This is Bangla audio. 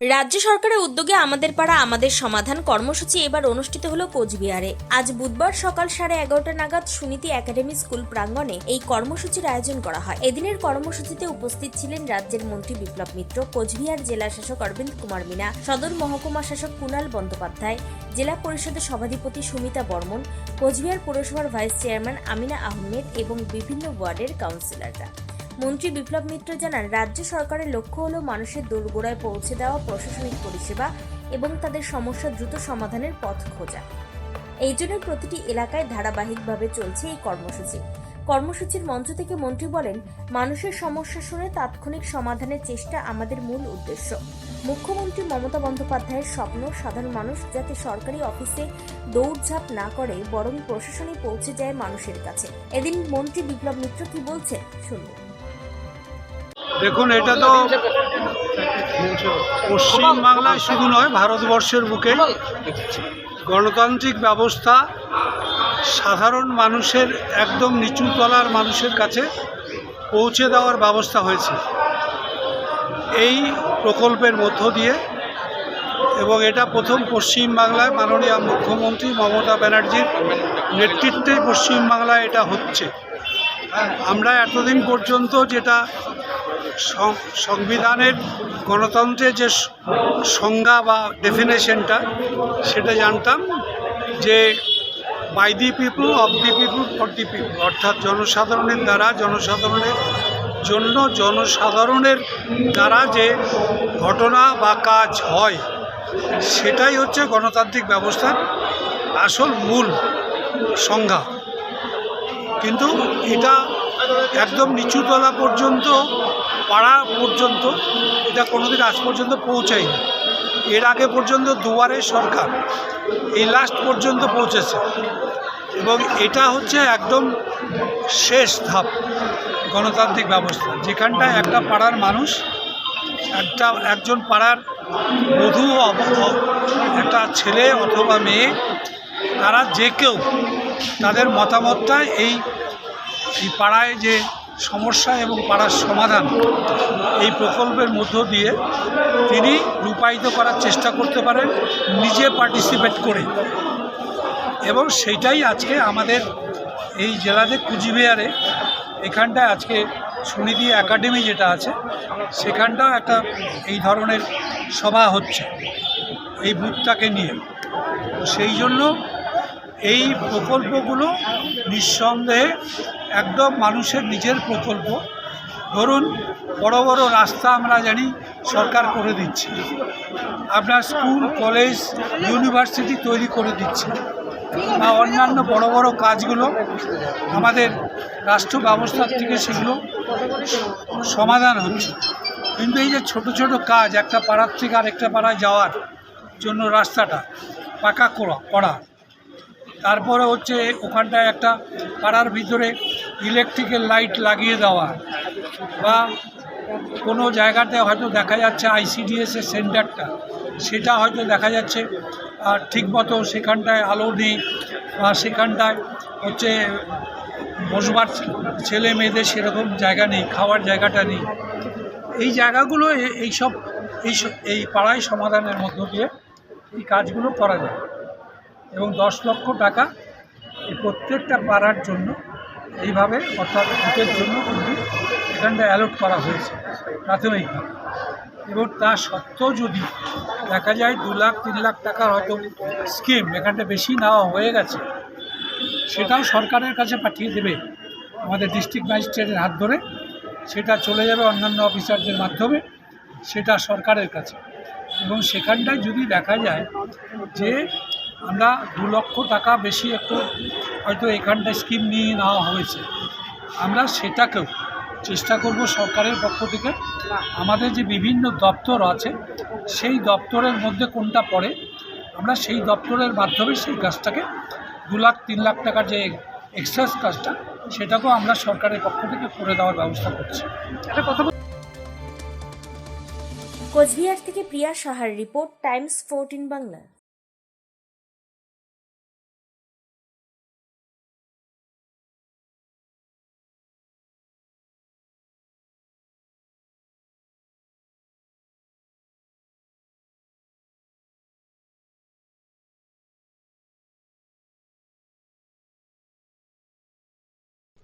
রাজ্য সরকারের উদ্যোগে আমাদের পাড়া, আমাদের সমাধান কর্মসূচি এবার অনুষ্ঠিত হলো কোচবিহারে। আজ বুধবার সকাল সাড়ে এগারোটা নাগাদ সুনীতি একাডেমি স্কুল প্রাঙ্গণে এই কর্মসূচির আয়োজন করা হয়। এদিনের কর্মসূচিতে উপস্থিত ছিলেন রাজ্যের মন্ত্রী বিপ্লব মিত্র, কোচবিহার জেলা শাসক অরবিন্দ কুমার মিনা, সদর মহকুমা শাসক কুণাল বন্দ্যোপাধ্যায়, জেলা পরিষদের সভাধিপতি সুমিতা বর্মন, কোচবিহার পৌরসভার ভাইস চেয়ারম্যান আমিনা আহমেদ এবং বিভিন্ন ওয়ার্ডের কাউন্সিলররা। মন্ত্রী বিপ্লব মিত্র জানান, রাজ্য সরকারের লক্ষ্য হল মানুষের দোরগোড়ায় পৌঁছে দেওয়া প্রশাসনিক পরিষেবা এবং তাদের সমস্যা দ্রুত সমাধানের পথ খোঁজা। এই জন্য প্রতিটি এলাকায় ধারাবাহিকভাবে চলছে এই কর্মসূচি। কর্মসূচির মঞ্চ থেকে মন্ত্রী বলেন, মানুষের সমস্যা শুনে তাৎক্ষণিক সমাধানের চেষ্টা আমাদের মূল উদ্দেশ্য। মুখ্যমন্ত্রী মমতা বন্দ্যোপাধ্যায়ের স্বপ্ন, সাধারণ মানুষ যাতে সরকারি অফিসে দৌড়ঝাঁপ না করে, বরং প্রশাসনে পৌঁছে যায় মানুষের কাছে। এদিন মন্ত্রী বিপ্লব মিত্র কি বলছেন, শুনুন। দেখুন, এটা তো পশ্চিম বাংলায় শুধু নয়, ভারতবর্ষের বুকে। গণতান্ত্রিক ব্যবস্থা সাধারণ মানুষের, একদম নিচু তলার মানুষের কাছে পৌঁছে দেওয়ার ব্যবস্থা হয়েছে। এই প্রকল্পের মধ্য দিয়ে এবং এটা প্রথম পশ্চিম বাংলায় মাননীয় মুখ্যমন্ত্রী মমতা ব্যানার্জির নেতৃত্বে পশ্চিম বাংলায় এটা হচ্ছে। আমরা এতদিন পর্যন্ত যেটা সংবিধানের গণতন্ত্রের যে সংজ্ঞা বা ডেফিনেশনটা সেটা জানতাম যে by the people of the people for the people অর্থাৎ জনসাধারণের দ্বারা, জনসাধারণের জন্য জনসাধারণের দ্বারা যে ঘটনা বা কাজ হয়, সেটাই হচ্ছে গণতান্ত্রিক ব্যবস্থার আসল মূল সংজ্ঞা। কিন্তু এটা একদম নিচুতলা পর্যন্ত পাড়া পর্যন্ত এটা কোনোদিন আজ পর্যন্ত পৌঁছায়নি। এর আগে পর্যন্ত দুয়ারে সরকার এই লাস্ট পর্যন্ত পৌঁছেছে। এবং এটা হচ্ছে একদম শেষ ধাপ গণতান্ত্রিক ব্যবস্থা। যেখানটায় একটা পাড়ার মানুষ, একটা, একজন পাড়ার বধূ একটা ছেলে অথবা মেয়ে, তারা যে কেউ তাদের মতামতটা এই পাড়ায় যে সমস্যা এবং পাড়ার সমাধান এই প্রকল্পের মধ্য দিয়ে তিনি রূপায়িত করার চেষ্টা করতে পারেন, নিজে পার্টিসিপেট করে। এবং সেইটাই আজকে আমাদের এই জেলাতে কুচবিহারে, এখানটায় আজকে সুনীতি একাডেমি যেটা আছে, সেখানটাও একটা এই ধরনের সভা হচ্ছে এই বুথটাকে নিয়ে। সেই জন্য এই প্রকল্পগুলো নিঃসন্দেহে একদম মানুষের নিজের প্রকল্প। ধরুন, বড় বড় রাস্তা আমরা জানি সরকার করে দিচ্ছে। আপনার স্কুল, কলেজ, ইউনিভার্সিটি তৈরি করে দিচ্ছে। বা অন্যান্য বড় বড় কাজগুলো আমাদের রাষ্ট্র ব্যবস্থার থেকে সেগুলো সমাধান হচ্ছে। কিন্তু এই যে ছোট ছোট কাজ, একটা পাড়ার থেকে আরেকটা পাড়ায় যাওয়ার জন্য রাস্তাটা পাকা করা করা তারপরে হচ্ছে ওখানটায় একটা পাড়ার ভিতরে ইলেকট্রিক্যাল লাইট লাগিয়ে দেওয়া বা কোনো জায়গাতে হয়তো দেখা যাচ্ছে আইসিডিএসের সেন্টারটা, সেটা হয়তো দেখা যাচ্ছে। আর ঠিকমতো সেখানটায় আলো নেই বা সেখানটায় হচ্ছে বসবার ছেলে মেয়েদের সেরকম জায়গা নেই, খাওয়ার জায়গাটা নেই। এই জায়গাগুলো এইসব এই এই পাড়ায় সমাধানের মধ্য দিয়ে এই কাজগুলো করা যায়। এবং দশ লক্ষ টাকা এই প্রত্যেকটা পাড়ার জন্য এইভাবে অর্থাৎ ভোটের জন্য কিন্তু এখানটা অ্যালট করা হয়েছে প্রাথমিকভাবে। এবং তা সত্ত্বেও যদি দেখা যায় দু লাখ, তিন লাখ টাকার হয়তো স্কিম এখানটা বেশি নেওয়া হয়ে গেছে, সেটাও সরকারের কাছে পাঠিয়ে দেবে। আমাদের ডিস্ট্রিক্ট ম্যাজিস্ট্রেটের হাত ধরে সেটা চলে যাবে অন্যান্য অফিসারদের মাধ্যমে, সেটা সরকারের কাছে। এবং সেখানটায় যদি দেখা যায় যে আমরা দু লক্ষ টাকা বেশি একটু হয়তো এখানটায় স্কিম নিয়ে নেওয়া হয়েছে। আমরা সেটাকেও চেষ্টা করব সরকারের পক্ষ থেকে। আমাদের যে বিভিন্ন দপ্তর আছে সেই দপ্তরের মধ্যে কোনটা পড়ে আমরা সেই দপ্তরের মাধ্যমে সেই কাজটাকে দু লাখ তিন লাখ টাকার যে এক্সট্রাস কাজটা সেটাকেও আমরা সরকারের পক্ষ থেকে করে দেওয়ার ব্যবস্থা করছি। কোচবিহার থেকে প্রিয়া সাহার রিপোর্ট টাইমস ফোরটিন বাংলা।